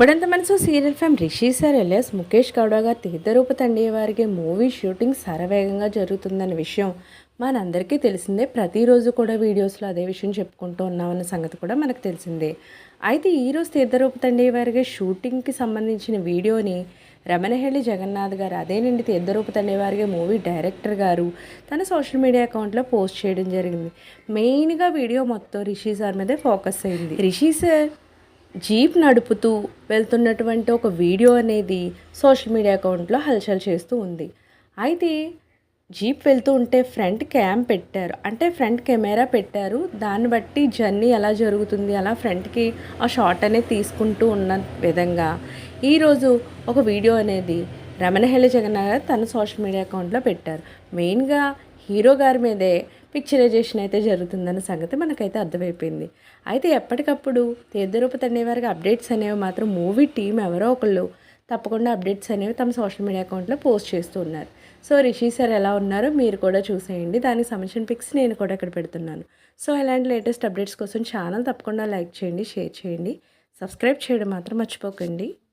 ఇప్పుడంత మనసు serial fame Rishi sir LS Mukesh Gowda గారు తీర్థరూప తండ్రి వారికి మూవీ షూటింగ్ శరవేగంగా జరుగుతుందన్న విషయం మనందరికీ తెలిసిందే. ప్రతిరోజు కూడా వీడియోస్లో అదే విషయం చెప్పుకుంటూ ఉన్నామన్న సంగతి కూడా మనకు తెలిసిందే. అయితే ఈరోజు తీర్థరూప తండ్రి వారికి షూటింగ్కి సంబంధించిన వీడియోని రమణహెళ్ళి జగన్నాథ్ గారు అదేనండి తీర్థరూప తండ్రి వారికి మూవీ డైరెక్టర్ గారు తన సోషల్ మీడియా అకౌంట్లో పోస్ట్ చేయడం జరిగింది. మెయిన్గా వీడియో మొత్తం రిషి సార్ మీదే ఫోకస్ అయింది. రిషి సార్ జీప్ నడుపుతూ వెళ్తున్నటువంటి ఒక వీడియో అనేది సోషల్ మీడియా అకౌంట్లో హల్చల్ చేస్తూ ఉంది. అయితే జీప్ వెళ్తూ ఉంటే ఫ్రంట్ క్యామ్ పెట్టారు. అంటే ఫ్రంట్ కెమెరా పెట్టారు. దాన్ని బట్టి జర్నీ ఎలా జరుగుతుంది అలా ఫ్రంట్కి ఆ షాట్ అనేది తీసుకుంటూ ఉన్న విధంగా ఈరోజు ఒక వీడియో అనేది రమణహెల్లి జగన్నాథ్ తన సోషల్ మీడియా అకౌంట్లో పెట్టారు. మెయిన్గా హీరో గారి మీదే పిక్చరైజేషన్ అయితే జరుగుతుందన్న సంగతి మనకైతే అర్థమైపోయింది. అయితే ఎప్పటికప్పుడు తీర్థరూప తండ్రి వారికి అప్డేట్స్ అనేవి మాత్రం మూవీ టీం ఎవరో ఒకళ్ళు తప్పకుండా అప్డేట్స్ అనేవి తమ సోషల్ మీడియా అకౌంట్లో పోస్ట్ చేస్తూ ఉన్నారు. సో రిషి సార్ ఎలా ఉన్నారో మీరు కూడా చూసేయండి. దానికి సంబంధించిన పిక్స్ నేను కూడా ఇక్కడ పెడుతున్నాను. సో ఇలాంటి లేటెస్ట్ అప్డేట్స్ కోసం ఛానల్ తప్పకుండా లైక్ చేయండి షేర్ చేయండి. సబ్స్క్రైబ్ చేయడం మాత్రం మర్చిపోకండి.